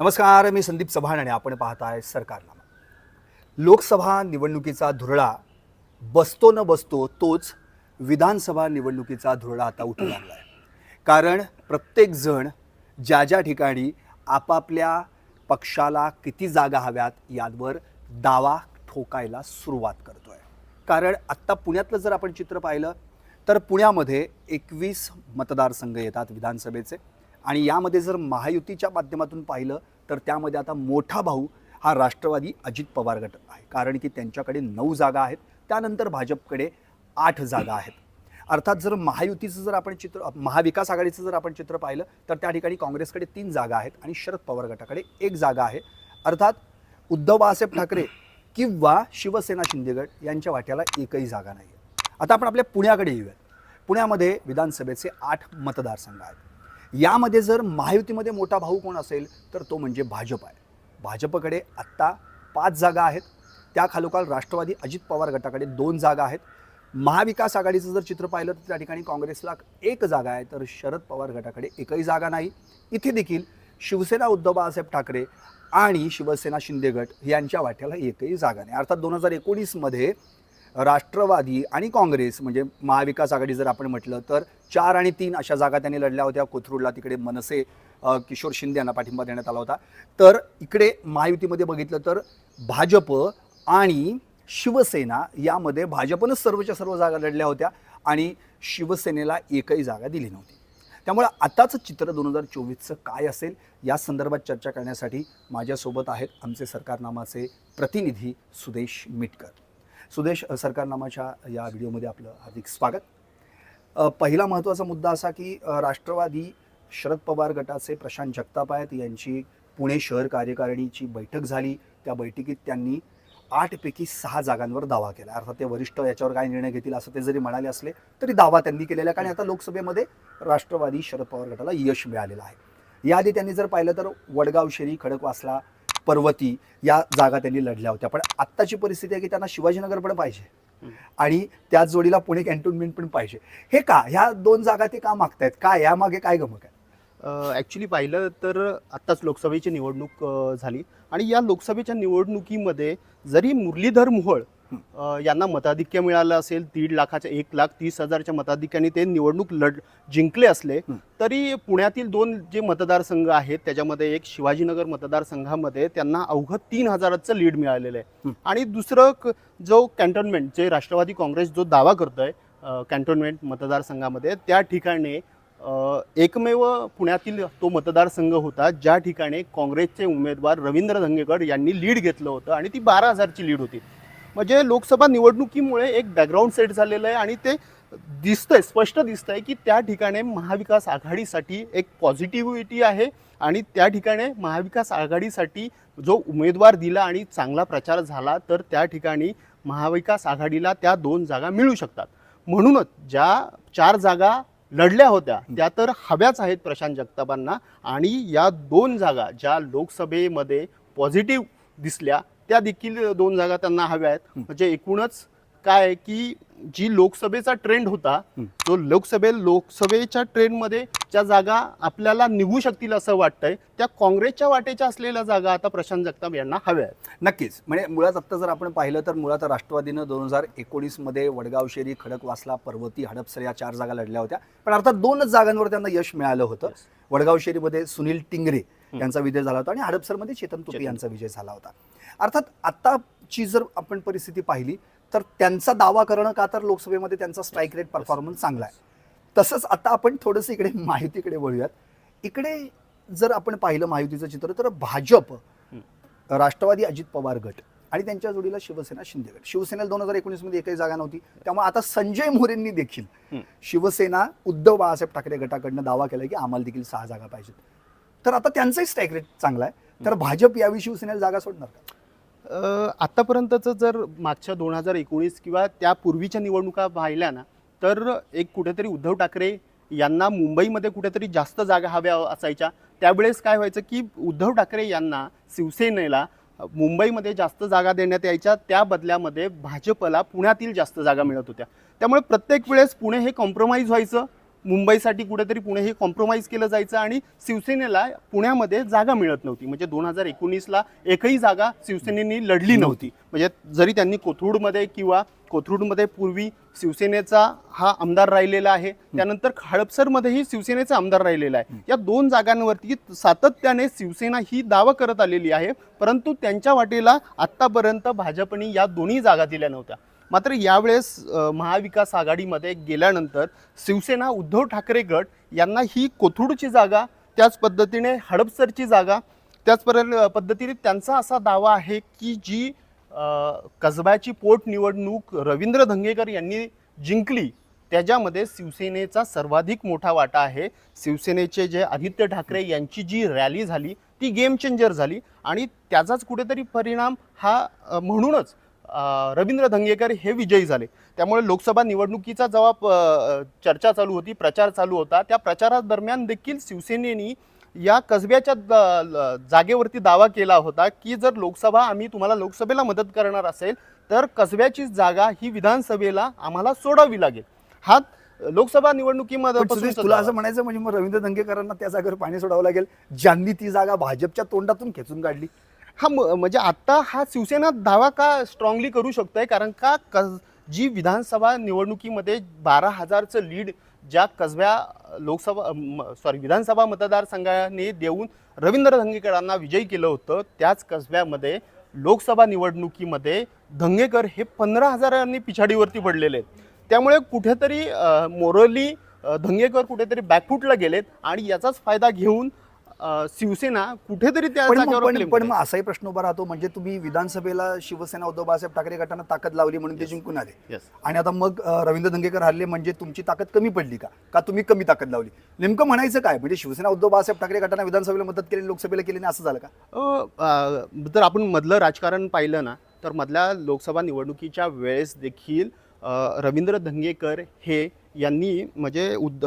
नमस्कार मी संदीप चव्हाण आणि आपण पाहताय सरकारनामा लोकसभा निवडणुकीचा धुरळा बसतो न बसतो तोच विधानसभा निवडणुकीचा धुरळा आता उठू लागला आहे कारण प्रत्येकजण ज्या ज्या ठिकाणी आपापल्या पक्षाला किती जागा हव्यात यावर दावा ठोकायला सुरुवात करतो आहे कारण आत्ता पुण्यातलं जर आपण चित्र पाहिलं तर पुण्यामध्ये एकवीस मतदारसंघ येतात विधानसभेचे. आणि यामध्ये जर महायुतीच्या माध्यमातून पाहिलं तर त्यामध्ये आता मोठा भाऊ हा राष्ट्रवादी अजित पवार गट आहे. कारण की त्यांच्याकडे नऊ जागा आहेत. त्यानंतर भाजपकडे आठ जागा आहेत. अर्थात जर महायुतीचं जर आपण चित्र महाविकास आघाडीचं जर आपण चित्र पाहिलं तर त्या ठिकाणी काँग्रेसकडे तीन जागा आहेत आणि शरद पवार गटाकडे एक जागा आहे. अर्थात उद्धव बाळासाहेब ठाकरे किंवा शिवसेना शिंदेगड यांच्या वाट्याला एकही जागा नाही आहे आता आपण आपल्या पुण्याकडे येऊयात. पुण्यामध्ये विधानसभेचे आठ मतदारसंघ आहेत. यामध्ये जर महायुतीमध्ये मोठा भाऊ कोण असेल तर तो म्हणजे भाजप आहे. भाजपकडे आत्ता पाच जागा आहेत. त्या खालोखाल राष्ट्रवादी अजित पवार गटाकडे दोन जागा आहेत. महाविकास आघाडीचं जर चित्र पाहिलं तर त्या ठिकाणी काँग्रेसला एक जागा आहे तर शरद पवार गटाकडे एकही जागा नाही. इथे देखील शिवसेना उद्धव बाळासाहेब ठाकरे आणि शिवसेना शिंदे गट यांच्या वाट्याला एकही जागा नाही. अर्थात दोन हजार एकोणीसमध्ये राष्ट्रवादी आणि काँग्रेस म्हणजे महाविकास आघाडी जर आपण म्हटलं तर चार आणि तीन अशा जागा त्यांनी लढल्या होत्या. कोथरूडला तिकडे मनसे किशोर शिंदे यांना पाठिंबा देण्यात आला होता. तर इकडे महायुतीमध्ये बघितलं तर भाजप आणि शिवसेना यामध्ये भाजपनं सर्वच्या सर्व जागा लढल्या होत्या आणि शिवसेनेला एकही जागा दिली नव्हती. त्यामुळे आताचं चित्र दोन हजार चोवीसचं काय असेल या संदर्भात चर्चा करण्यासाठी माझ्यासोबत आहेत आमचे सरकारनामाचे प्रतिनिधी सुदेश मिटकर. सुदेश सरकारनामाच्या या व्हिडिओमध्ये आपलं हार्दिक स्वागत. पहिला महत्त्वाचा मुद्दा असा की राष्ट्रवादी शरद पवार गटाचे प्रशांत जगताप आहेत यांची पुणे शहर कार्यकारिणीची बैठक झाली. त्या बैठकीत त्यांनी आठपैकी सहा जागांवर दावा केला. अर्थात ते वरिष्ठ याच्यावर काय निर्णय घेतील असं ते जरी म्हणाले असले तरी दावा त्यांनी केलेला आहे. कारण आता लोकसभेमध्ये राष्ट्रवादी शरद पवार गटाला यश मिळालेलं आहे. याआधी त्यांनी जर पाहिलं तर वडगाव शेरी खडकवासला पर्वती या जागा त्यांनी लढल्या होत्या. पण आत्ताची परिस्थिती आहे की त्यांना शिवाजीनगर पण पाहिजे. आणि त्याच जोडीला पुणे कॅन्टोन्मेंट पण पाहिजे. हे का? ह्या दोन जागा ते का मागतायत? काय यामागे काय गमक आहे? ॲक्च्युली पाहिलं तर आत्ताच लोकसभेची निवडणूक झाली. आणि या लोकसभेच्या निवडणुकीमध्ये जरी मुरलीधर मोहोळ यांना मताधिक्य मिळालं असेल दीड लाखाच्या एक लाख तीस हजारच्या मताधिक्याने ते निवडणूक लढ जिंकले असले. तरी पुण्यातील दोन जे मतदारसंघ आहेत त्याच्यामध्ये एक शिवाजीनगर मतदारसंघामध्ये त्यांना अवघं तीन हजाराचं लीड मिळालेलं आहे. आणि दुसरं जो कॅन्टोन्मेंट जे राष्ट्रवादी काँग्रेस जो दावा करतोय कॅन्टोन्मेंट मतदारसंघामध्ये त्या ठिकाणी एकमेव पुण्यातील तो मतदारसंघ होता ज्या ठिकाणी काँग्रेसचे उमेदवार रवींद्र धंगेकर यांनी लीड घेतलं होतं आणि ती बारा हजारची लीड होती म्हणजे लोकसभा निवडणुकीमुळे एक बॅकग्राऊंड सेट झालेलं आहे आणि ते दिसतंय स्पष्ट दिसतंय की त्या ठिकाणी महाविकास आघाडीसाठी एक पॉझिटिव्हिटी आहे आणि त्या ठिकाणी महाविकास आघाडीसाठी जो उमेदवार दिला आणि चांगला प्रचार झाला तर त्या ठिकाणी महाविकास आघाडीला त्या दोन जागा मिळू शकतात. म्हणूनच ज्या चार जागा लढल्या होत्या त्या तर हव्याच आहेत प्रशांत जगतापांना आणि या दोन जागा ज्या लोकसभेमध्ये पॉझिटिव्ह दिसल्या त्या देखील दोन जागा त्यांना हव्या आहेत. म्हणजे एकूणच काय की जी लोकसभेचा ट्रेंड होता. तो लोकसभे लोकसभेच्या ट्रेंडमध्ये ज्या जागा आपल्याला निघू शकतील असं वाटतंय त्या काँग्रेसच्या वाटेच्या असलेल्या जागा आता प्रशांत जगताप यांना हव्या आहेत. नक्कीच. म्हणजे मुळात आत्ता जर आपण पाहिलं तर मुळात राष्ट्रवादीनं दोन हजार एकोणीसमध्ये वडगाव शेरी खडकवासला पर्वती हडपसर या चार जागा लढल्या होत्या. पण अर्थात दोनच जागांवर त्यांना यश मिळालं होतं. वडगाव शेरीमध्ये सुनील टिंगरे यांचा विजय झाला होता आणि हडपसरमध्ये चेतन तुपे. यांचा विजय झाला होता. अर्थात आत्ताची जर आपण परिस्थिती पाहिली तर त्यांचा दावा करणं का तर लोकसभेमध्ये त्यांचा स्ट्राईक रेट परफॉर्मन्स चांगला आहे. तसंच आता आपण थोडंसं इकडे माहितीकडे वळूयात. इकडे जर आपण पाहिलं महायुतीचं चित्र तर भाजप राष्ट्रवादी अजित पवार गट आणि त्यांच्या जोडीला शिवसेना शिंदे गट. शिवसेनेला दोन हजार एकोणीसमध्ये एकही जागा नव्हती. त्यामुळे आता संजय मोरेंनी देखील. शिवसेना उद्धव बाळासाहेब ठाकरे गटाकडनं दावा केला की आम्हाला देखील सहा जागा पाहिजेत. तर आता त्यांचाही स्ट्राईक रेट चांगला आहे. तर भाजप यावेळी शिवसेनेला जागा सोडणार का? आत्तापर्यंतचं जर मागच्या दोन हजार एकोणीस किंवा त्यापूर्वीच्या निवडणुका पाहिल्या ना तर एक कुठेतरी उद्धव ठाकरे यांना मुंबईमध्ये कुठेतरी जास्त जागा हव्या असायच्या. त्यावेळेस काय व्हायचं की उद्धव ठाकरे यांना शिवसेनेला मुंबईमध्ये जास्त जागा देण्यात यायच्या. त्या बदल्यामध्ये भाजपला पुण्यातील जास्त जागा मिळत होत्या. त्यामुळे प्रत्येक वेळेस पुणे हे कॉम्प्रोमाइज व्हायचं. मुंबईसाठी कुठेतरी पुणे हे कॉम्प्रोमाइज केलं जायचं आणि शिवसेनेला पुण्यामध्ये जागा मिळत नव्हती. म्हणजे दोन हजार एकोणीसला एकही जागा शिवसेनेनी लढली नव्हती. म्हणजे जरी त्यांनी कोथरूडमध्ये किंवा कोथरूडमध्ये पूर्वी शिवसेनेचा हा आमदार राहिलेला आहे त्यानंतर हडपसरमध्येही शिवसेनेचा आमदार राहिलेला आहे. या दोन जागांवरती सातत्याने शिवसेना ही दावा करत आलेली आहे परंतु त्यांच्या वाटेला आत्तापर्यंत भाजपने या दोन्ही जागा दिल्या नव्हत्या. मात्र यावेळेस महाविकास आघाडीमध्ये गेल्यानंतर शिवसेना उद्धव ठाकरे गट यांना ही कोथरूडची जागा त्याच पद्धतीने हडपसरची जागा त्याच पद्धतीने त्यांचा असा दावा आहे की जी कसब्याची पोटनिवडणूक रवींद्र धंगेकर यांनी जिंकली त्याच्यामध्ये शिवसेनेचा सर्वाधिक मोठा वाटा आहे. शिवसेनेचे जे आदित्य ठाकरे यांची जी रॅली झाली ती गेम चेंजर झाली आणि त्याचाच कुठेतरी परिणाम हा म्हणूनच रवींद्र धंगेकर हे विजयी झाले. त्यामुळे लोकसभा निवडणुकीचा जेव्हा चर्चा चालू होती प्रचार चालू होता. त्या प्रचारादरम्यान देखील शिवसेनेनी या कसब्याच्या जागेवरती दावा केला होता की जर लोकसभा आम्ही तुम्हाला लोकसभेला मदत करणार असेल तर कसब्याची जागा ही विधानसभेला आम्हाला सोडावी लागेल. हा लोकसभा निवडणुकीमध्ये तुला असं म्हणायचं म्हणजे मग रवींद्र दंगेकरांना त्या जागेवर पाणी सोडावं लागेल. ज्यांनी ती जागा भाजपच्या तोंडातून खेचून काढली. हा म- म्हणजे आत्ता हा शिवसेना दावा का स्ट्रॉंगली करू शकतोय? कारण का कस जी विधानसभा निवडणुकीमध्ये बारा हजारचं लीड ज्या कसब्या लोकसभा सॉरी विधानसभा मतदारसंघाने देऊन रवींद्र धंगेकरांना विजयी केलं होतं त्याच कसब्यामध्ये लोकसभा निवडणुकीमध्ये धंगेकर हे पंधरा हजारांनी पिछाडीवरती पडलेले आहेत. त्यामुळे कुठेतरी मोरली धंगेकर कुठेतरी बॅकफुटला गेलेत आणि याचाच फायदा घेऊन शिवसेना कुठेतरी त्या पण मग- पण असाही प्रश्न उभा राहतो म्हणजे तुम्ही विधानसभेला शिवसेना उद्धव बाळासाहेब ठाकरे गटानं ताकद लावली म्हणून ते जिंकून आले. आणि आता मग अं, रवींद्र दंगेकर हरले म्हणजे तुमची ताकद कमी पडली का? का तुम्ही कमी ताकद लावली? नेमकं म्हणायचं काय? म्हणजे शिवसेना उद्धव बाळासाहेब ठाकरे गटानं विधानसभेला मदत केली लोकसभेला केली नाही असं झालं का? जर आपण मधलं राजकारण पाहिलं ना तर मधल्या लोकसभा निवडणुकीच्या वेळेस देखील अ, रवींद्र धंगेकर हे यांनी म्हणजे उद्ध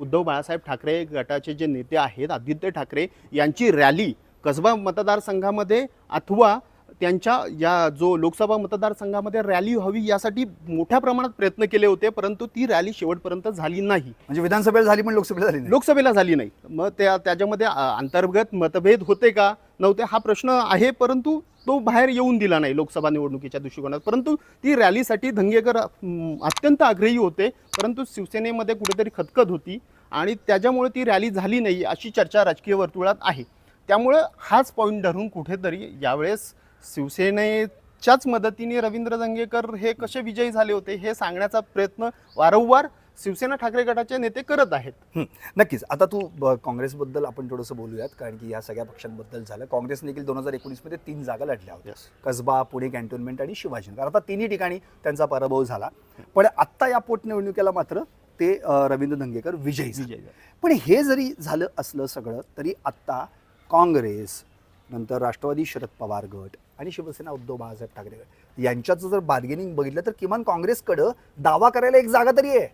उद्धव बाळासाहेब ठाकरे गटाचे जे नेते आहेत आदित्य ठाकरे यांची रॅली कसबा मतदारसंघामध्ये अथवा त्यांच्या या जो लोकसभा मतदारसंघामध्ये रॅली व्हावी यासाठी मोठ्या प्रमाणात प्रयत्न केले होते परंतु ती रॅली शेवटपर्यंत झाली नाही. म्हणजे विधानसभेला झाली पण लोकसभेला झाली नाही. लोकसभेला झाली नाही. मग त्या त्याच्यामध्ये अंतर्गत मतभेद होते का? नव्हते हा प्रश्न आहे परंतु तो बाहेर येऊन दिला नाही लोकसभा निवडणुकीच्या दृष्टिकोनात. परंतु ती रॅलीसाठी धंगेकर अत्यंत आग्रही होते परंतु शिवसेनेमध्ये कुठेतरी खतखत होती आणि त्याच्यामुळे ती रॅली झाली नाही अशी चर्चा राजकीय वर्तुळात आहे. त्यामुळं हाच पॉईंट धरून कुठेतरी यावेळेस शिवसेनेच्याच मदतीने रवींद्र दंगेकर हे कसे विजयी झाले होते हे सांगण्याचा प्रयत्न वारंवार शिवसेना ठाकरे गटाचे नेते करत आहेत. हं, नक्कीच. आता तू ब- काँग्रेसबद्दल आपण थोडंसं बोलूयात कारण की या सगळ्या पक्षांबद्दल झालं. काँग्रेस देखील दोन हजार एकोणीसमध्ये तीन जागा लढल्या होत्या. कसबा पुणे कॅन्टोन्मेंट आणि शिवाजीनगर आता तिन्ही ठिकाणी त्यांचा पराभव झाला. पण आत्ता या पोटनिवडणुकीला मात्र ते रवींद्र धंगेकर विजयी. विजयी. पण हे जरी झालं असलं सगळं तरी आत्ता काँग्रेस नंतर राष्ट्रवादी शरद पवार गट आणि शिवसेना उद्धव बाळासाहेब ठाकरे. यांच्याचं जर बार्गेनिंग बघितलं तर किमान काँग्रेसकडं दावा करायला एक जागा तरी आहे.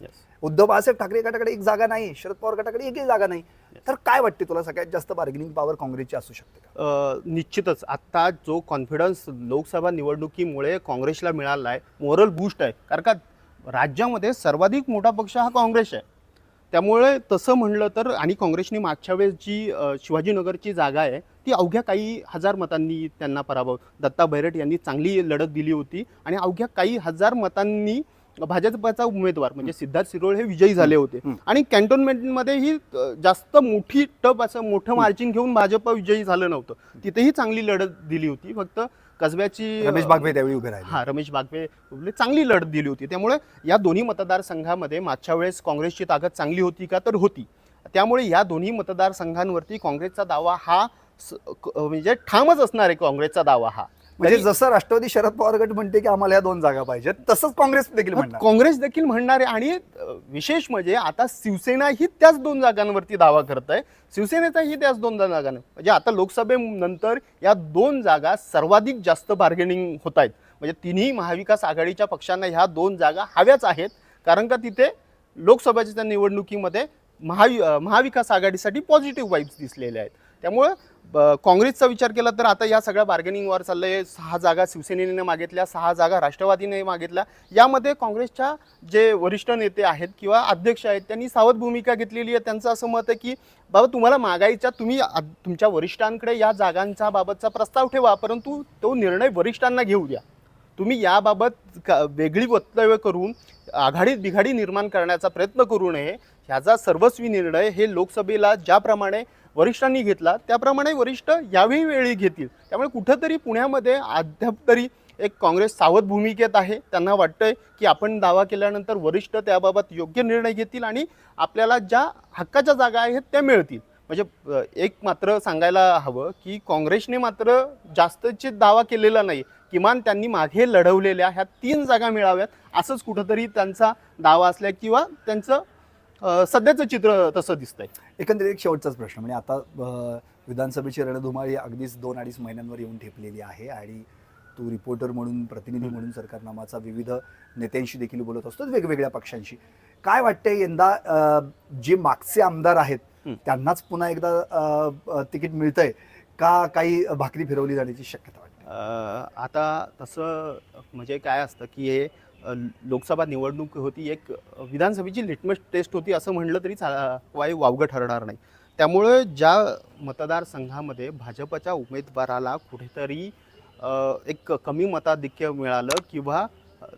Yes. उद्धव बाळासाहेब ठाकरे गटाकडे एक जागा नाही शरद पवार गटाकडे एकही जागा नाही. तर काय वाटते तुला? सगळ्यात जास्त बार्गेनिंग पॉवर काँग्रेसची असू शकते निश्चितच. आत्ता जो कॉन्फिडन्स लोकसभा निवडणुकीमुळे काँग्रेसला मिळाला आहे मोरल बूस्ट आहे. कारण का राज्यामध्ये सर्वाधिक मोठा पक्ष हा काँग्रेस आहे. त्यामुळे तसं म्हणलं तर आणि काँग्रेसने मागच्या वेळेस जी शिवाजीनगरची जागा आहे ती अवघ्या काही हजार मतांनी त्यांना पराभव दत्ता बैरट यांनी चांगली लढत दिली होती आणि अवघ्या काही हजार मतांनी भाजपचा उमेदवार म्हणजे सिद्धार्थ शिरोळ हे विजयी झाले होते. आणि कॅन्टोन्मेंटमध्येही जास्त मोठी टप असं मोठं मार्चिंग घेऊन भाजप विजयी झालं नव्हतं. तिथेही चांगली लढत दिली होती. फक्त कसब्याची रमेश बागवे त्यावेळी उभे राहिले. हा रमेश बागवे उभले चांगली लढत दिली होती. त्यामुळे या दोन्ही मतदारसंघामध्ये मागच्या वेळेस काँग्रेसची ताकद चांगली होती का? तर होती. त्यामुळे या दोन्ही मतदारसंघांवरती काँग्रेसचा दावा हा म्हणजे ठामच असणार आहे काँग्रेसचा दावा हा. म्हणजे जसं राष्ट्रवादी शरद पवार गट म्हणते की आम्हाला या दोन जागा पाहिजेत तसंच काँग्रेस देखील म्हणणार. काँग्रेस देखील म्हणणार आहे आणि विशेष म्हणजे आता शिवसेना ही त्याच दोन जागांवरती दावा करत आहे शिवसेनेचाही त्याच दोन जागांवर. म्हणजे आता लोकसभेनंतर या दोन जागा सर्वाधिक जास्त बार्गेनिंग होत आहेत म्हणजे तिन्ही महाविकास आघाडीच्या पक्षांना ह्या दोन जागा हव्याच आहेत. कारण का तिथे लोकसभेच्या निवडणुकीमध्ये महावि महाविकास आघाडीसाठी पॉझिटिव्ह वाईब्स दिसलेले आहेत. त्यामुळं काँग्रेसचा विचार केला तर आता या सगळ्या बार्गेनिंग वर आहे सहा जागा शिवसेनेने मागितल्या सहा जागा राष्ट्रवादीने मागितल्या. यामध्ये काँग्रेसच्या जे वरिष्ठ नेते आहेत किंवा अध्यक्ष आहेत त्यांनी सावध भूमिका घेतलेली आहे. त्यांचं असं मत आहे की बाबा तुम्हाला मागायच्या तुम्ही तुमच्या वरिष्ठांकडे या जागांचा बाबतचा प्रस्ताव ठेवा परंतु तो निर्णय वरिष्ठांना घेऊ द्या. तुम्ही याबाबत का वेगळी वक्तव्य करून आघाडीत बिघाडी निर्माण करण्याचा प्रयत्न करू नये. ह्याचा सर्वस्वी निर्णय हे लोकसभेला ज्याप्रमाणे वरिष्ठांनी घेतला त्याप्रमाणे वरिष्ठ यावेळी वेळी घेतील. त्यामुळे कुठंतरी पुण्यामध्ये अद्याप तरी एक काँग्रेस सावध भूमिकेत आहे. त्यांना वाटतंय की आपण दावा केल्यानंतर वरिष्ठ त्याबाबत योग्य निर्णय घेतील आणि आपल्याला ज्या हक्काच्या जागा आहेत त्या मिळतील. म्हणजे एक मात्र सांगायला हवं की काँग्रेसने मात्र जास्तचे दावा केलेला नाही. किमान त्यांनी मागे लढवलेल्या ह्या तीन जागा मिळाव्यात असंच कुठंतरी त्यांचा दावा असल्या किंवा त्यांचं सध्याचं चित्र तसं दिसतंय. एकंदरीत एक शेवटचाच प्रश्न म्हणजे आता विधानसभेची रणधुमाळी अगदीच दोन अडीच महिन्यांवर येऊन ठेपलेली आहे आणि तू रिपोर्टर म्हणून प्रतिनिधी म्हणून सरकारनामाचा विविध नेत्यांशी देखील बोलत असतो वेगवेगळ्या पक्षांशी. काय वाटतंय यंदा जे मागचे आमदार आहेत. त्यांनाच पुन्हा एकदा तिकीट मिळतंय का काही भाकरी फिरवली जाण्याची शक्यता वाटते? आता तसं म्हणजे काय असतं की हे लोकसभा निवडणूक होती एक विधानसभेची लिटमस टेस्ट होती असं म्हणलं तरी चा वाई वावगं ठरणार नाही. त्यामुळे ज्या मतदारसंघामध्ये भाजपच्या उमेदवाराला कुठेतरी एक कमी मताधिक्य मिळालं किंवा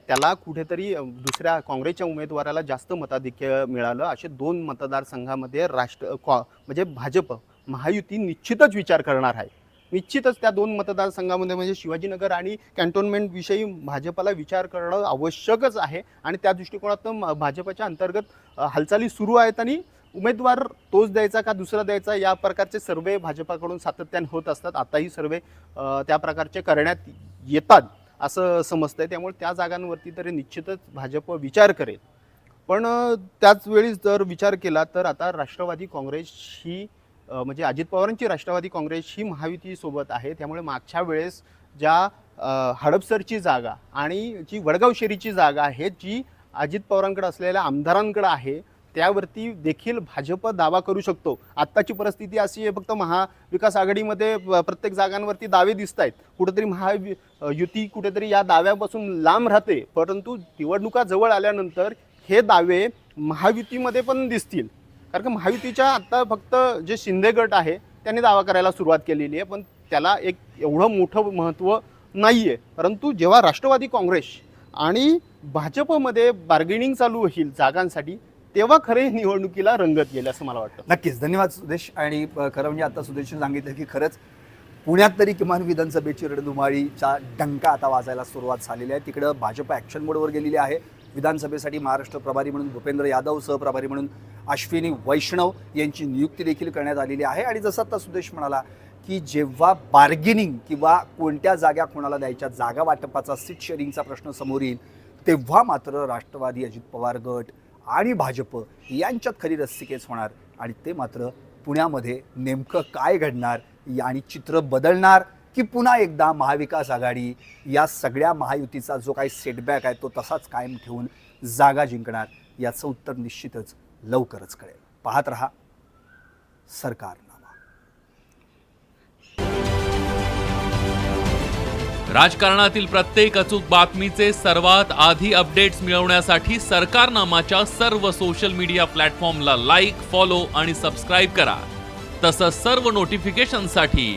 त्याला कुठेतरी दुसऱ्या काँग्रेसच्या उमेदवाराला जास्त मताधिक्य मिळालं असे दोन मतदारसंघामध्ये राष्ट्र कॉ म्हणजे भाजप महायुती निश्चितच विचार करणार आहे. निश्चितच त्या दोन मतदारसंघामध्ये म्हणजे शिवाजीनगर आणि कॅन्टोन्मेंट विषयी भाजपला विचार करणं आवश्यकच आहे. आणि त्या दृष्टिकोनातून भाजपाच्या भाजपच्या अंतर्गत हालचाली सुरू आहेत आणि उमेदवार तोच द्यायचा का दुसरा द्यायचा या प्रकारचे सर्वे भाजपाकडून सातत्याने होत असतात. आताही सर्वे त्या प्रकारचे करण्यात येतात असं समजतंय. त्यामुळे त्या जागांवरती तरी निश्चितच भाजप विचार करेल. पण अ, त्याच वेळी जर विचार केला तर आता राष्ट्रवादी काँग्रेस ही म्हणजे अजित पवारांची राष्ट्रवादी काँग्रेस ही महायुतीसोबत आहे. त्यामुळे मागच्या वेळेस ज्या हडपसरची जागा आणि जी वडगाव शेरीची जागा आहे जी अजित पवारांकडे असलेल्या आमदारांकडे आहे त्यावरती देखील भाजप दावा करू शकतो. आत्ताची परिस्थिती अशी आहे फक्त महाविकास आघाडीमध्ये प्रत्येक जागांवरती दावे दिसत आहेत कुठेतरी महा युती कुठेतरी या दाव्यापासून लांब राहते परंतु निवडणुका जवळ आल्यानंतर हे दावे महायुतीमध्ये पण दिसतील. कारण का महायुतीच्या आत्ता फक्त जे शिंदे गट आहे त्यांनी दावा करायला सुरुवात केलेली आहे. पण त्याला एक एवढं मोठं महत्त्व नाही आहे परंतु जेव्हा राष्ट्रवादी काँग्रेस आणि भाजपमध्ये बार्गेनिंग चालू होईल जागांसाठी तेव्हा खरे निवडणुकीला रंगत येईल असं मला वाटतं. नक्कीच. धन्यवाद सुदेश. आणि खरं म्हणजे आता सुदेशने सांगितलं की खरंच पुण्यात तरी किमान विधानसभेची रणधुमाळीचा डंका आता वाजायला सुरुवात झालेली आहे. तिकडं भाजप ॲक्शन मोडवर गेलेली आहे. विधानसभेसाठी महाराष्ट्र प्रभारी म्हणून भूपेंद्र यादव सहप्रभारी म्हणून अश्विनी वैष्णव यांची नियुक्ती देखील करण्यात आलेली आहे. आणि जसं आता सुदेश म्हणाला की जेव्हा बार्गेनिंग किंवा कोणत्या जागा कोणाला द्यायच्या जागा वाटपाचा सीट शेअरिंगचा प्रश्न समोर येईल तेव्हा मात्र राष्ट्रवादी अजित पवार गट आणि भाजप यांच्यात खरी रस्सीकेस होणार. आणि ते मात्र पुण्यामध्ये नेमकं काय घडणार आणि चित्र बदलणार की पुन्हा एकदा महाविकास आघाडी या सगळ्या महायुतीचा जो काही सेटबॅक आहे तो तसाच कायम ठेवून जागा जिंकणार याचं उत्तर निश्चितच लवकरच कळेल. पाहत रहा सरकारनामा. राजकारणातील प्रत्येक अचूक बातमीचे सर्वात आधी अपडेट्स मिळवण्यासाठी सरकारनामाच्या सर्व सोशल मीडिया प्लॅटफॉर्मला लाईक फॉलो आणि सबस्क्राईब करा. तसंच सर्व नोटिफिकेशनसाठी